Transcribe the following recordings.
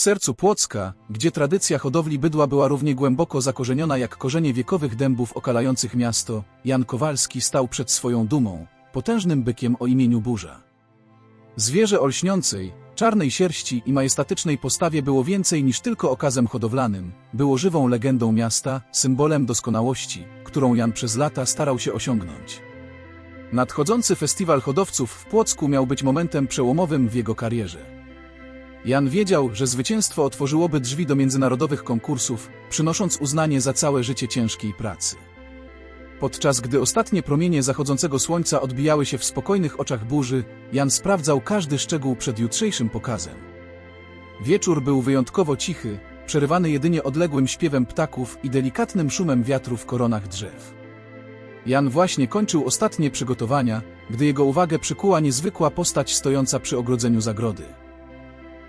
W sercu Płocka, gdzie tradycja hodowli bydła była równie głęboko zakorzeniona jak korzenie wiekowych dębów okalających miasto, Jan Kowalski stał przed swoją dumą, potężnym bykiem o imieniu Burza. Zwierzę o lśniącej, czarnej sierści i majestatycznej postawie było więcej niż tylko okazem hodowlanym, było żywą legendą miasta, symbolem doskonałości, którą Jan przez lata starał się osiągnąć. Nadchodzący festiwal hodowców w Płocku miał być momentem przełomowym w jego karierze. Jan wiedział, że zwycięstwo otworzyłoby drzwi do międzynarodowych konkursów, przynosząc uznanie za całe życie ciężkiej pracy. Podczas gdy ostatnie promienie zachodzącego słońca odbijały się w spokojnych oczach burzy, Jan sprawdzał każdy szczegół przed jutrzejszym pokazem. Wieczór był wyjątkowo cichy, przerywany jedynie odległym śpiewem ptaków i delikatnym szumem wiatru w koronach drzew. Jan właśnie kończył ostatnie przygotowania, gdy jego uwagę przykuła niezwykła postać stojąca przy ogrodzeniu zagrody.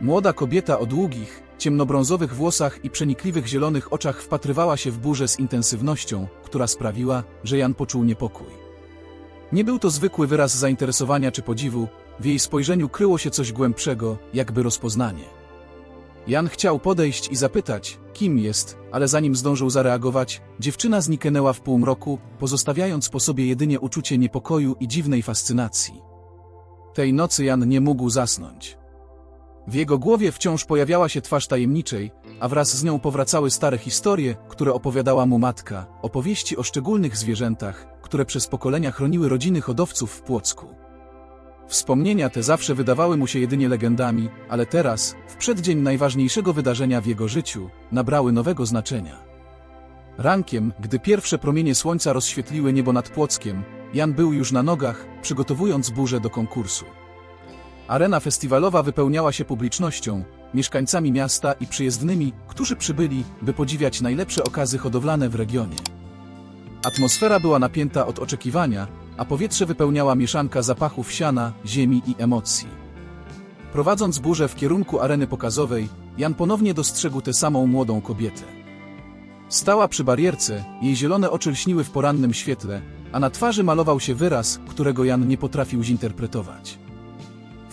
Młoda kobieta o długich, ciemnobrązowych włosach i przenikliwych zielonych oczach wpatrywała się w burzę z intensywnością, która sprawiła, że Jan poczuł niepokój. Nie był to zwykły wyraz zainteresowania czy podziwu, w jej spojrzeniu kryło się coś głębszego, jakby rozpoznanie. Jan chciał podejść i zapytać, kim jest, ale zanim zdążył zareagować, dziewczyna zniknęła w półmroku, pozostawiając po sobie jedynie uczucie niepokoju i dziwnej fascynacji. Tej nocy Jan nie mógł zasnąć. W jego głowie wciąż pojawiała się twarz tajemniczej, a wraz z nią powracały stare historie, które opowiadała mu matka, opowieści o szczególnych zwierzętach, które przez pokolenia chroniły rodziny hodowców w Płocku. Wspomnienia te zawsze wydawały mu się jedynie legendami, ale teraz, w przeddzień najważniejszego wydarzenia w jego życiu, nabrały nowego znaczenia. Rankiem, gdy pierwsze promienie słońca rozświetliły niebo nad Płockiem, Jan był już na nogach, przygotowując burzę do konkursu. Arena festiwalowa wypełniała się publicznością, mieszkańcami miasta i przyjezdnymi, którzy przybyli, by podziwiać najlepsze okazy hodowlane w regionie. Atmosfera była napięta od oczekiwania, a powietrze wypełniała mieszanka zapachów siana, ziemi i emocji. Prowadząc burzę w kierunku areny pokazowej, Jan ponownie dostrzegł tę samą młodą kobietę. Stała przy barierce, jej zielone oczy lśniły w porannym świetle, a na twarzy malował się wyraz, którego Jan nie potrafił zinterpretować.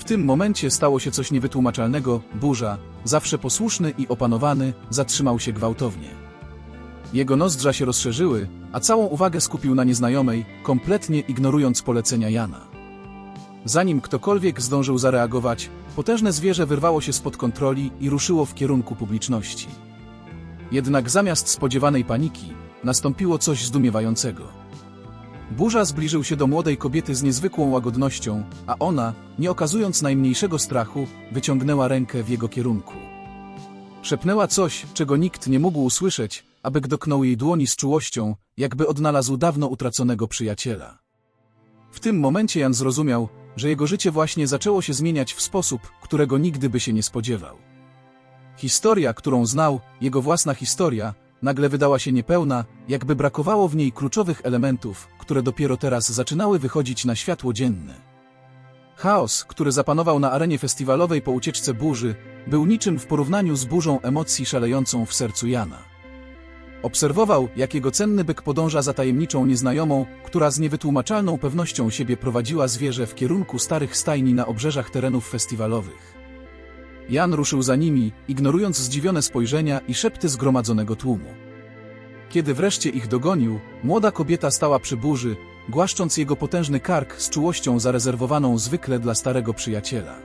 Tym momencie stało się coś niewytłumaczalnego, burza, zawsze posłuszny i opanowany, zatrzymał się gwałtownie. Jego nozdrza się rozszerzyły, a całą uwagę skupił na nieznajomej, kompletnie ignorując polecenia Jana. Zanim ktokolwiek zdążył zareagować, potężne zwierzę wyrwało się spod kontroli i ruszyło w kierunku publiczności. Jednak zamiast spodziewanej paniki, nastąpiło coś zdumiewającego. Burza zbliżył się do młodej kobiety z niezwykłą łagodnością, a ona, nie okazując najmniejszego strachu, wyciągnęła rękę w jego kierunku. Szepnęła coś, czego nikt nie mógł usłyszeć, aby gdoknął jej dłoni z czułością, jakby odnalazł dawno utraconego przyjaciela. W tym momencie Jan zrozumiał, że jego życie właśnie zaczęło się zmieniać w sposób, którego nigdy by się nie spodziewał. Historia, którą znał, jego własna historia, nagle wydała się niepełna, jakby brakowało w niej kluczowych elementów, które dopiero teraz zaczynały wychodzić na światło dzienne. Chaos, który zapanował na arenie festiwalowej po ucieczce burzy, był niczym w porównaniu z burzą emocji szalejącą w sercu Jana. Obserwował, jak jego cenny byk podąża za tajemniczą nieznajomą, która z niewytłumaczalną pewnością siebie prowadziła zwierzę w kierunku starych stajni na obrzeżach terenów festiwalowych. Jan ruszył za nimi, ignorując zdziwione spojrzenia i szepty zgromadzonego tłumu. Kiedy wreszcie ich dogonił, młoda kobieta stała przy burzy, głaszcząc jego potężny kark z czułością zarezerwowaną zwykle dla starego przyjaciela.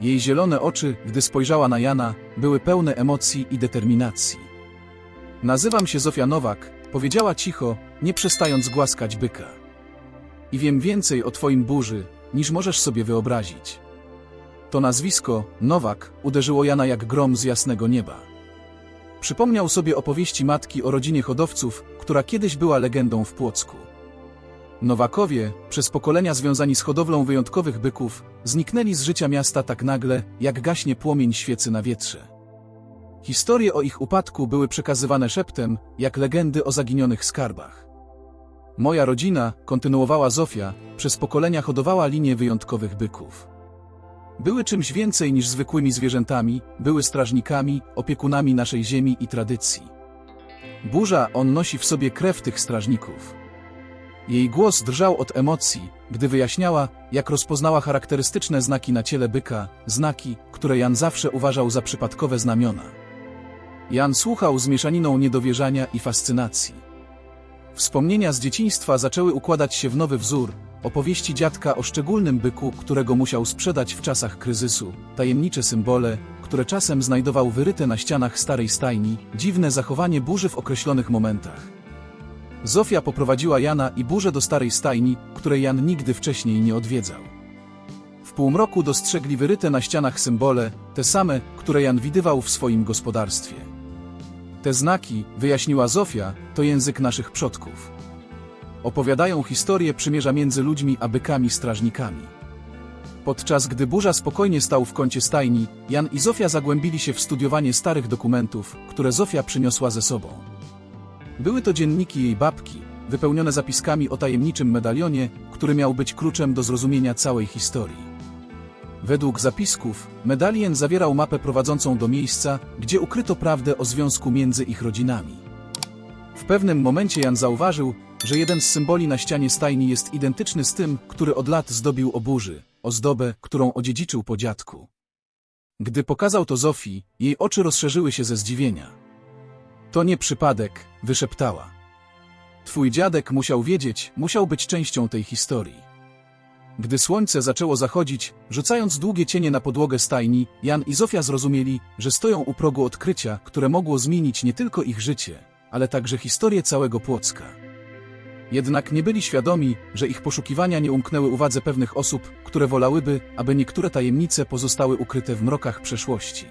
Jej zielone oczy, gdy spojrzała na Jana, były pełne emocji i determinacji. Nazywam się Zofia Nowak, powiedziała cicho, nie przestając głaskać byka. I wiem więcej o twoim burzy, niż możesz sobie wyobrazić. To nazwisko, Nowak, uderzyło Jana jak grom z jasnego nieba. Przypomniał sobie opowieści matki o rodzinie hodowców, która kiedyś była legendą w Płocku. Nowakowie, przez pokolenia związani z hodowlą wyjątkowych byków, zniknęli z życia miasta tak nagle, jak gaśnie płomień świecy na wietrze. Historie o ich upadku były przekazywane szeptem, jak legendy o zaginionych skarbach. Moja rodzina, kontynuowała Zofia, przez pokolenia hodowała linię wyjątkowych byków. Były czymś więcej niż zwykłymi zwierzętami, były strażnikami, opiekunami naszej ziemi i tradycji. Burza, on nosi w sobie krew tych strażników. Jej głos drżał od emocji, gdy wyjaśniała, jak rozpoznała charakterystyczne znaki na ciele byka, znaki, które Jan zawsze uważał za przypadkowe znamiona. Jan słuchał z mieszaniną niedowierzania i fascynacji. Wspomnienia z dzieciństwa zaczęły układać się w nowy wzór, opowieści dziadka o szczególnym byku, którego musiał sprzedać w czasach kryzysu, tajemnicze symbole, które czasem znajdował wyryte na ścianach starej stajni, dziwne zachowanie burzy w określonych momentach. Zofia poprowadziła Jana i burzę do starej stajni, której Jan nigdy wcześniej nie odwiedzał. W półmroku dostrzegli wyryte na ścianach symbole, te same, które Jan widywał w swoim gospodarstwie. Te znaki, wyjaśniła Zofia, to język naszych przodków. Opowiadają historię przymierza między ludźmi a bykami strażnikami. Podczas gdy burza spokojnie stał w kącie stajni, Jan i Zofia zagłębili się w studiowanie starych dokumentów, które Zofia przyniosła ze sobą. Były to dzienniki jej babki, wypełnione zapiskami o tajemniczym medalionie, który miał być kluczem do zrozumienia całej historii. Według zapisków, medalion zawierał mapę prowadzącą do miejsca, gdzie ukryto prawdę o związku między ich rodzinami. W pewnym momencie Jan zauważył, że jeden z symboli na ścianie stajni jest identyczny z tym, który od lat zdobił oburzy, ozdobę, którą odziedziczył po dziadku. Gdy pokazał to Zofii, jej oczy rozszerzyły się ze zdziwienia. To nie przypadek, wyszeptała. Twój dziadek musiał wiedzieć, musiał być częścią tej historii. Gdy słońce zaczęło zachodzić, rzucając długie cienie na podłogę stajni, Jan i Zofia zrozumieli, że stoją u progu odkrycia, które mogło zmienić nie tylko ich życie, ale także historię całego Płocka. Jednak nie byli świadomi, że ich poszukiwania nie umknęły uwadze pewnych osób, które wolałyby, aby niektóre tajemnice pozostały ukryte w mrokach przeszłości.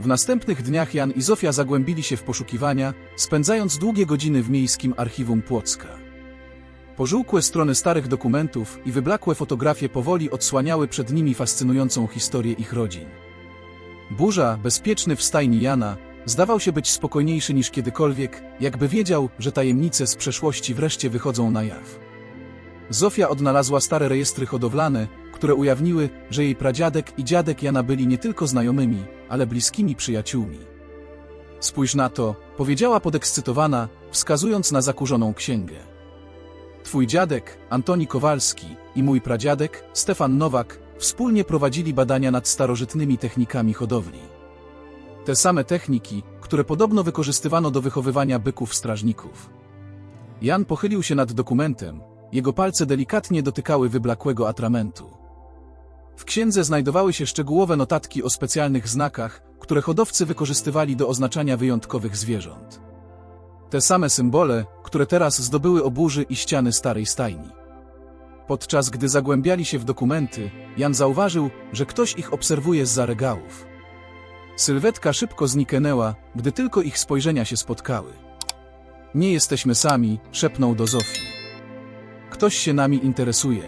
W następnych dniach Jan i Zofia zagłębili się w poszukiwania, spędzając długie godziny w miejskim archiwum Płocka. Pożółkłe strony starych dokumentów i wyblakłe fotografie powoli odsłaniały przed nimi fascynującą historię ich rodzin. Burza, bezpieczny w stajni Jana, zdawał się być spokojniejszy niż kiedykolwiek, jakby wiedział, że tajemnice z przeszłości wreszcie wychodzą na jaw. Zofia odnalazła stare rejestry hodowlane, które ujawniły, że jej pradziadek i dziadek Jana byli nie tylko znajomymi, ale bliskimi przyjaciółmi. Spójrz na to, powiedziała podekscytowana, wskazując na zakurzoną księgę. Twój dziadek, Antoni Kowalski, i mój pradziadek, Stefan Nowak, wspólnie prowadzili badania nad starożytnymi technikami hodowli. Te same techniki, które podobno wykorzystywano do wychowywania byków strażników. Jan pochylił się nad dokumentem, jego palce delikatnie dotykały wyblakłego atramentu. W księdze znajdowały się szczegółowe notatki o specjalnych znakach, które hodowcy wykorzystywali do oznaczania wyjątkowych zwierząt. Te same symbole, które teraz zdobyły oburzy i ściany starej stajni. Podczas gdy zagłębiali się w dokumenty, Jan zauważył, że ktoś ich obserwuje z za regałów. Sylwetka szybko zniknęła, gdy tylko ich spojrzenia się spotkały. Nie jesteśmy sami, szepnął do Zofii. Ktoś się nami interesuje.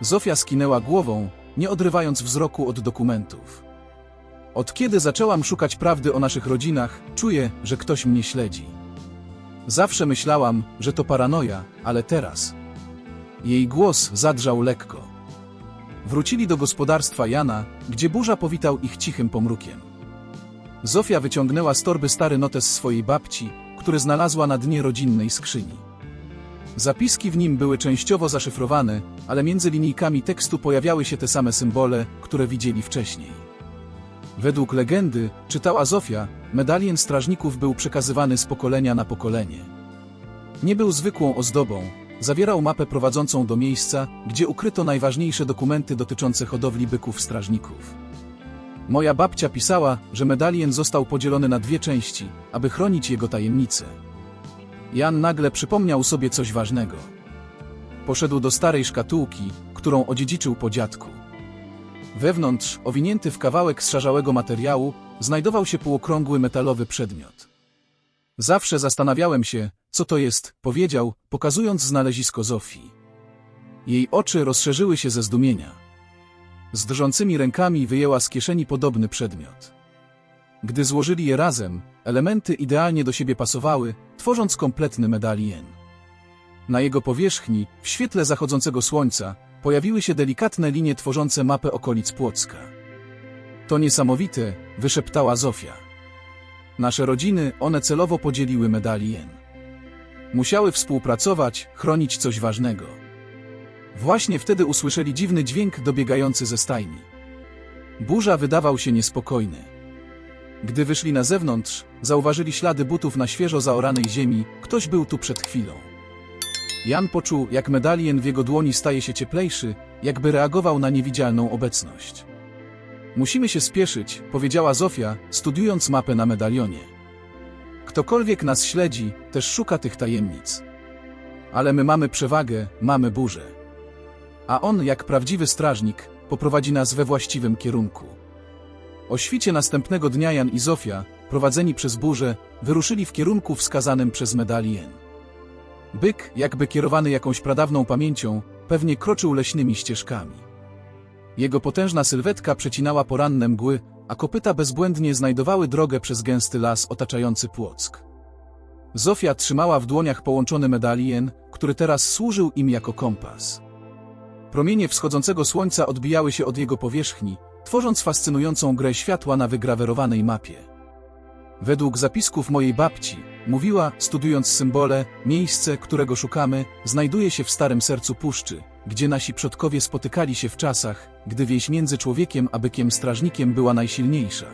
Zofia skinęła głową, nie odrywając wzroku od dokumentów. Od kiedy zaczęłam szukać prawdy o naszych rodzinach, czuję, że ktoś mnie śledzi. Zawsze myślałam, że to paranoja, ale teraz. Jej głos zadrżał lekko. Wrócili do gospodarstwa Jana, gdzie burza powitał ich cichym pomrukiem. Zofia wyciągnęła z torby stary notes swojej babci, który znalazła na dnie rodzinnej skrzyni. Zapiski w nim były częściowo zaszyfrowane, ale między linijkami tekstu pojawiały się te same symbole, które widzieli wcześniej. Według legendy, czytała Zofia, medalion strażników był przekazywany z pokolenia na pokolenie. Nie był zwykłą ozdobą, zawierał mapę prowadzącą do miejsca, gdzie ukryto najważniejsze dokumenty dotyczące hodowli byków strażników. Moja babcia pisała, że medalion został podzielony na dwie części, aby chronić jego tajemnicę. Jan nagle przypomniał sobie coś ważnego. Poszedł do starej szkatułki, którą odziedziczył po dziadku. Wewnątrz, owinięty w kawałek zszarzałego materiału, znajdował się półokrągły metalowy przedmiot. Zawsze zastanawiałem się, co to jest, powiedział, pokazując znalezisko Zofii. Jej oczy rozszerzyły się ze zdumienia. Z drżącymi rękami wyjęła z kieszeni podobny przedmiot. Gdy złożyli je razem, elementy idealnie do siebie pasowały, tworząc kompletny medalion. Na jego powierzchni, w świetle zachodzącego słońca, pojawiły się delikatne linie tworzące mapę okolic Płocka. To niesamowite, wyszeptała Zofia. Nasze rodziny, one celowo podzieliły medalion. Musiały współpracować, chronić coś ważnego. Właśnie wtedy usłyszeli dziwny dźwięk dobiegający ze stajni. Burza wydawał się niespokojny. Gdy wyszli na zewnątrz, zauważyli ślady butów na świeżo zaoranej ziemi, ktoś był tu przed chwilą. Jan poczuł, jak medalion w jego dłoni staje się cieplejszy, jakby reagował na niewidzialną obecność. Musimy się spieszyć, powiedziała Zofia, studiując mapę na medalionie. Ktokolwiek nas śledzi, też szuka tych tajemnic. Ale my mamy przewagę, mamy burzę. A on, jak prawdziwy strażnik, poprowadzi nas we właściwym kierunku. O świcie następnego dnia Jan i Zofia, prowadzeni przez burzę, wyruszyli w kierunku wskazanym przez medalien. Byk, jakby kierowany jakąś pradawną pamięcią, pewnie kroczył leśnymi ścieżkami. Jego potężna sylwetka przecinała poranne mgły, a kopyta bezbłędnie znajdowały drogę przez gęsty las otaczający Płock. Zofia trzymała w dłoniach połączony medalien, który teraz służył im jako kompas. Promienie wschodzącego słońca odbijały się od jego powierzchni, tworząc fascynującą grę światła na wygrawerowanej mapie. Według zapisków mojej babci, mówiła, studiując symbole, miejsce, którego szukamy, znajduje się w starym sercu puszczy, gdzie nasi przodkowie spotykali się w czasach, gdy więź między człowiekiem a bykiem strażnikiem była najsilniejsza.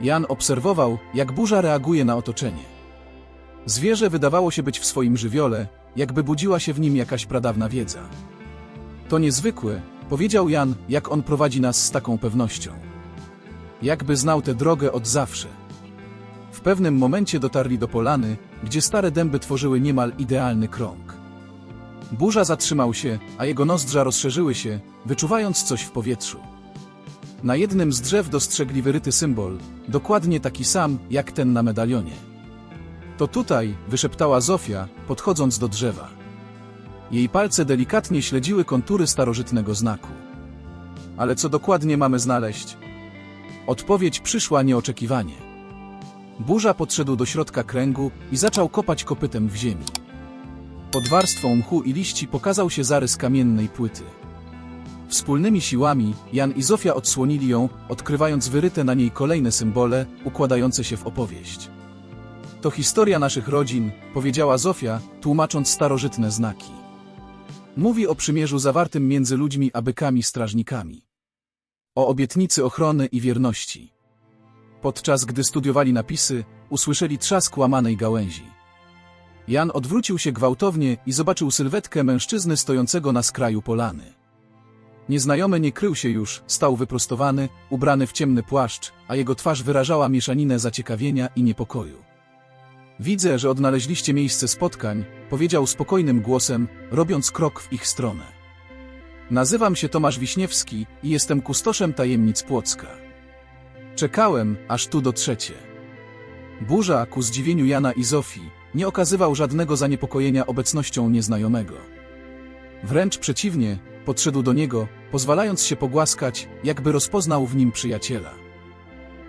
Jan obserwował, jak burza reaguje na otoczenie. Zwierzę wydawało się być w swoim żywiole, jakby budziła się w nim jakaś pradawna wiedza. To niezwykłe, powiedział Jan, jak on prowadzi nas z taką pewnością. Jakby znał tę drogę od zawsze. W pewnym momencie dotarli do polany, gdzie stare dęby tworzyły niemal idealny krąg. Burza zatrzymał się, a jego nozdrza rozszerzyły się, wyczuwając coś w powietrzu. Na jednym z drzew dostrzegli wyryty symbol, dokładnie taki sam, jak ten na medalionie. To tutaj, wyszeptała Zofia, podchodząc do drzewa. Jej palce delikatnie śledziły kontury starożytnego znaku. Ale co dokładnie mamy znaleźć? Odpowiedź przyszła nieoczekiwanie. Burza podszedł do środka kręgu i zaczął kopać kopytem w ziemi. Pod warstwą mchu i liści pokazał się zarys kamiennej płyty. Wspólnymi siłami Jan i Zofia odsłonili ją, odkrywając wyryte na niej kolejne symbole, układające się w opowieść. To historia naszych rodzin, powiedziała Zofia, tłumacząc starożytne znaki. Mówi o przymierzu zawartym między ludźmi a bykami strażnikami. O obietnicy ochrony i wierności. Podczas gdy studiowali napisy, usłyszeli trzask łamanej gałęzi. Jan odwrócił się gwałtownie i zobaczył sylwetkę mężczyzny stojącego na skraju polany. Nieznajomy nie krył się już, stał wyprostowany, ubrany w ciemny płaszcz, a jego twarz wyrażała mieszaninę zaciekawienia i niepokoju. Widzę, że odnaleźliście miejsce spotkań, powiedział spokojnym głosem, robiąc krok w ich stronę. Nazywam się Tomasz Wiśniewski i jestem kustoszem tajemnic Płocka. Czekałem, aż tu dotrzecie. Burza, ku zdziwieniu Jana i Zofii, nie okazywał żadnego zaniepokojenia obecnością nieznajomego. Wręcz przeciwnie, podszedł do niego, pozwalając się pogłaskać, jakby rozpoznał w nim przyjaciela.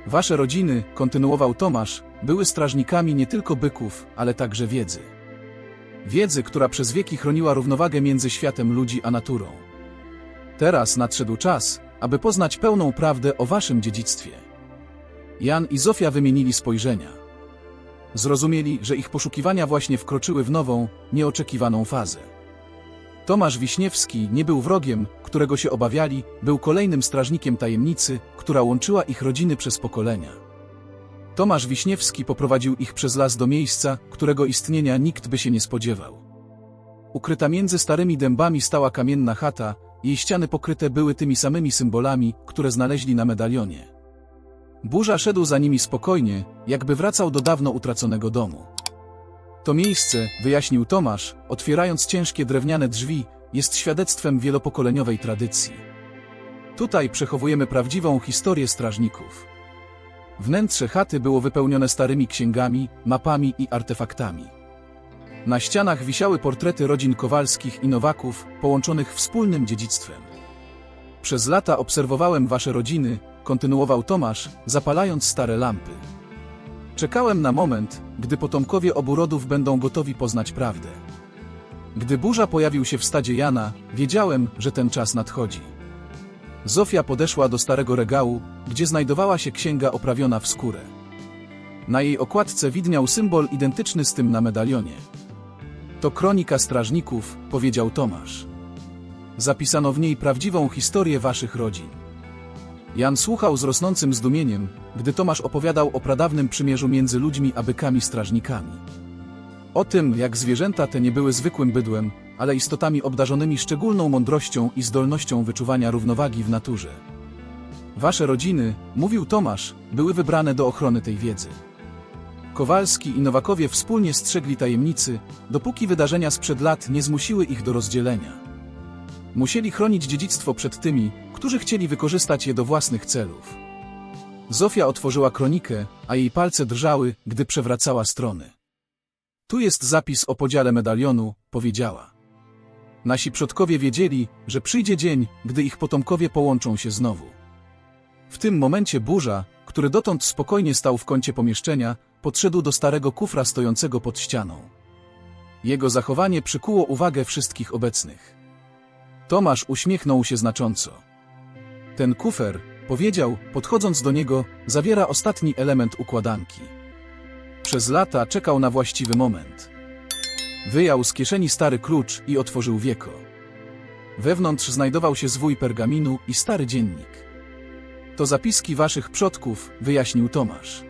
Wasze rodziny, kontynuował Tomasz, były strażnikami nie tylko byków, ale także wiedzy. Wiedzy, która przez wieki chroniła równowagę między światem ludzi a naturą. Teraz nadszedł czas, aby poznać pełną prawdę o waszym dziedzictwie. Jan i Zofia wymienili spojrzenia. Zrozumieli, że ich poszukiwania właśnie wkroczyły w nową, nieoczekiwaną fazę. Tomasz Wiśniewski nie był wrogiem, którego się obawiali, był kolejnym strażnikiem tajemnicy, która łączyła ich rodziny przez pokolenia. Tomasz Wiśniewski poprowadził ich przez las do miejsca, którego istnienia nikt by się nie spodziewał. Ukryta między starymi dębami stała kamienna chata, jej ściany pokryte były tymi samymi symbolami, które znaleźli na medalionie. Burza szedł za nimi spokojnie, jakby wracał do dawno utraconego domu. To miejsce, wyjaśnił Tomasz, otwierając ciężkie drewniane drzwi, jest świadectwem wielopokoleniowej tradycji. Tutaj przechowujemy prawdziwą historię strażników. Wnętrze chaty było wypełnione starymi księgami, mapami i artefaktami. Na ścianach wisiały portrety rodzin Kowalskich i Nowaków, połączonych wspólnym dziedzictwem. Przez lata obserwowałem wasze rodziny, kontynuował Tomasz, zapalając stare lampy. Czekałem na moment, gdy potomkowie obu rodów będą gotowi poznać prawdę. Gdy burza pojawił się w stadzie Jana, wiedziałem, że ten czas nadchodzi. Zofia podeszła do starego regału, gdzie znajdowała się księga oprawiona w skórę. Na jej okładce widniał symbol identyczny z tym na medalionie. To kronika strażników, powiedział Tomasz. Zapisano w niej prawdziwą historię waszych rodzin. Jan słuchał z rosnącym zdumieniem, gdy Tomasz opowiadał o pradawnym przymierzu między ludźmi a bykami strażnikami. O tym, jak zwierzęta te nie były zwykłym bydłem, ale istotami obdarzonymi szczególną mądrością i zdolnością wyczuwania równowagi w naturze. Wasze rodziny, mówił Tomasz, były wybrane do ochrony tej wiedzy. Kowalski i Nowakowie wspólnie strzegli tajemnicy, dopóki wydarzenia sprzed lat nie zmusiły ich do rozdzielenia. Musieli chronić dziedzictwo przed tymi, którzy chcieli wykorzystać je do własnych celów. Zofia otworzyła kronikę, a jej palce drżały, gdy przewracała strony. Tu jest zapis o podziale medalionu, powiedziała. Nasi przodkowie wiedzieli, że przyjdzie dzień, gdy ich potomkowie połączą się znowu. W tym momencie burza, który dotąd spokojnie stał w kącie pomieszczenia, podszedł do starego kufra stojącego pod ścianą. Jego zachowanie przykuło uwagę wszystkich obecnych. Tomasz uśmiechnął się znacząco. Ten kufer, powiedział, podchodząc do niego, zawiera ostatni element układanki. Przez lata czekał na właściwy moment. Wyjął z kieszeni stary klucz i otworzył wieko. Wewnątrz znajdował się zwój pergaminu i stary dziennik. To zapiski waszych przodków, wyjaśnił Tomasz.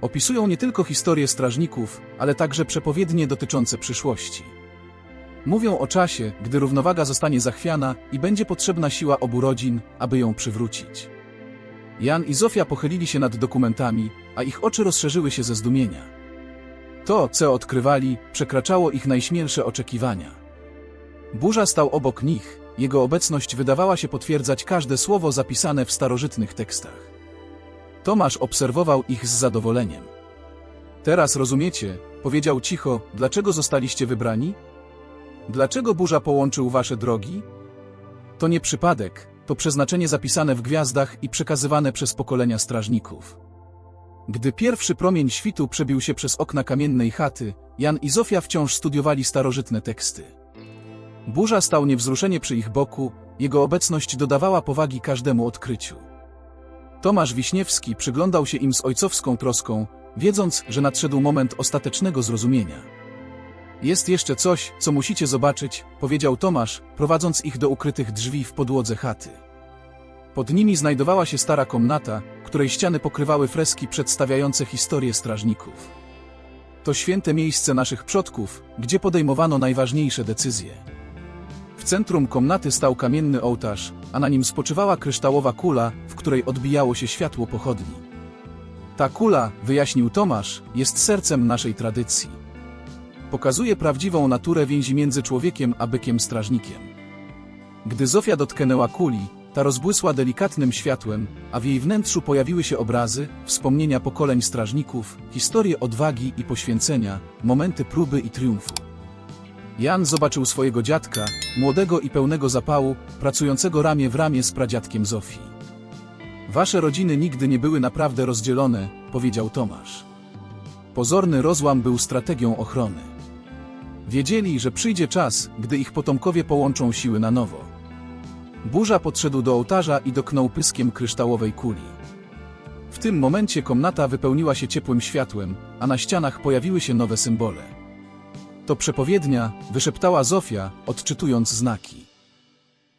Opisują nie tylko historię strażników, ale także przepowiednie dotyczące przyszłości. Mówią o czasie, gdy równowaga zostanie zachwiana i będzie potrzebna siła obu rodzin, aby ją przywrócić. Jan i Zofia pochylili się nad dokumentami, a ich oczy rozszerzyły się ze zdumienia. To, co odkrywali, przekraczało ich najśmielsze oczekiwania. Burza stał obok nich, jego obecność wydawała się potwierdzać każde słowo zapisane w starożytnych tekstach. Tomasz obserwował ich z zadowoleniem. Teraz rozumiecie, powiedział cicho, dlaczego zostaliście wybrani? Dlaczego burza połączył wasze drogi? To nie przypadek, to przeznaczenie zapisane w gwiazdach i przekazywane przez pokolenia strażników. Gdy pierwszy promień świtu przebił się przez okna kamiennej chaty, Jan i Zofia wciąż studiowali starożytne teksty. Burza stał niewzruszenie przy ich boku, jego obecność dodawała powagi każdemu odkryciu. Tomasz Wiśniewski przyglądał się im z ojcowską troską, wiedząc, że nadszedł moment ostatecznego zrozumienia. Jest jeszcze coś, co musicie zobaczyć, powiedział Tomasz, prowadząc ich do ukrytych drzwi w podłodze chaty. Pod nimi znajdowała się stara komnata, której ściany pokrywały freski przedstawiające historię strażników. To święte miejsce naszych przodków, gdzie podejmowano najważniejsze decyzje. W centrum komnaty stał kamienny ołtarz, a na nim spoczywała kryształowa kula, w której odbijało się światło pochodni. Ta kula, wyjaśnił Tomasz, jest sercem naszej tradycji. Pokazuje prawdziwą naturę więzi między człowiekiem a bykiem strażnikiem. Gdy Zofia dotknęła kuli, ta rozbłysła delikatnym światłem, a w jej wnętrzu pojawiły się obrazy, wspomnienia pokoleń strażników, historie odwagi i poświęcenia, momenty próby i triumfu. Jan zobaczył swojego dziadka, młodego i pełnego zapału, pracującego ramię w ramię z pradziadkiem Zofii. Wasze rodziny nigdy nie były naprawdę rozdzielone, powiedział Tomasz. Pozorny rozłam był strategią ochrony. Wiedzieli, że przyjdzie czas, gdy ich potomkowie połączą siły na nowo. Burza podszedł do ołtarza i doknął pyskiem kryształowej kuli. W tym momencie komnata wypełniła się ciepłym światłem, a na ścianach pojawiły się nowe symbole. To przepowiednia, wyszeptała Zofia, odczytując znaki.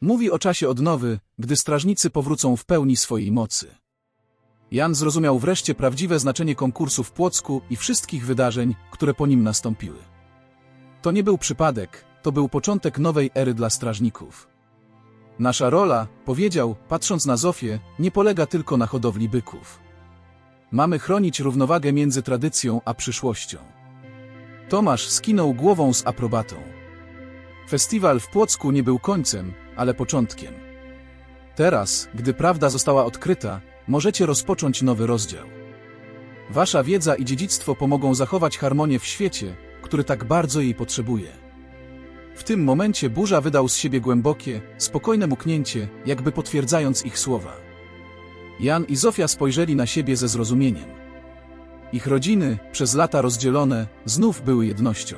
Mówi o czasie odnowy, gdy strażnicy powrócą w pełni swojej mocy. Jan zrozumiał wreszcie prawdziwe znaczenie konkursu w Płocku i wszystkich wydarzeń, które po nim nastąpiły. To nie był przypadek, to był początek nowej ery dla strażników. Nasza rola, powiedział, patrząc na Zofię, nie polega tylko na hodowli byków. Mamy chronić równowagę między tradycją a przyszłością. Tomasz skinął głową z aprobatą. Festiwal w Płocku nie był końcem, ale początkiem. Teraz, gdy prawda została odkryta, możecie rozpocząć nowy rozdział. Wasza wiedza i dziedzictwo pomogą zachować harmonię w świecie, który tak bardzo jej potrzebuje. W tym momencie burza wydał z siebie głębokie, spokojne muknięcie, jakby potwierdzając ich słowa. Jan i Zofia spojrzeli na siebie ze zrozumieniem. Ich rodziny, przez lata rozdzielone, znów były jednością.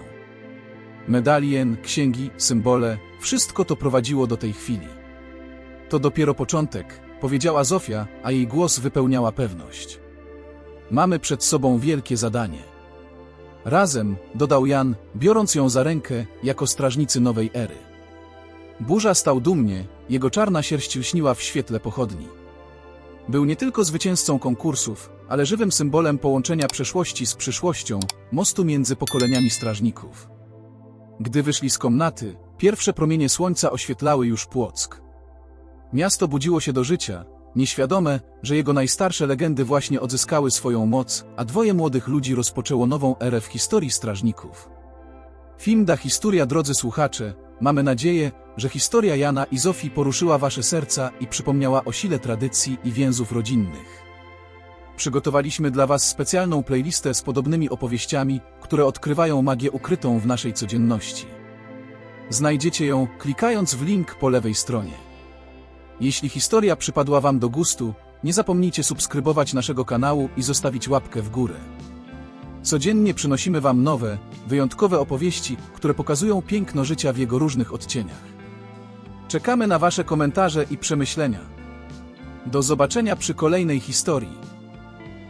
Medalien, księgi, symbole, wszystko to prowadziło do tej chwili. To dopiero początek, powiedziała Zofia, a jej głos wypełniała pewność. Mamy przed sobą wielkie zadanie. Razem, dodał Jan, biorąc ją za rękę, jako strażnicy nowej ery. Burza stał dumnie, jego czarna sierść lśniła w świetle pochodni. Był nie tylko zwycięzcą konkursów, ale żywym symbolem połączenia przeszłości z przyszłością, mostu między pokoleniami strażników. Gdy wyszli z komnaty, pierwsze promienie słońca oświetlały już Płock. Miasto budziło się do życia, nieświadome, że jego najstarsze legendy właśnie odzyskały swoją moc, a dwoje młodych ludzi rozpoczęło nową erę w historii strażników. Film Da Historia, drodzy słuchacze, mamy nadzieję, że historia Jana i Zofii poruszyła wasze serca i przypomniała o sile tradycji i więzów rodzinnych. Przygotowaliśmy dla was specjalną playlistę z podobnymi opowieściami, które odkrywają magię ukrytą w naszej codzienności. Znajdziecie ją, klikając w link po lewej stronie. Jeśli historia przypadła wam do gustu, nie zapomnijcie subskrybować naszego kanału i zostawić łapkę w górę. Codziennie przynosimy Wam nowe, wyjątkowe opowieści, które pokazują piękno życia w jego różnych odcieniach. Czekamy na Wasze komentarze i przemyślenia. Do zobaczenia przy kolejnej historii.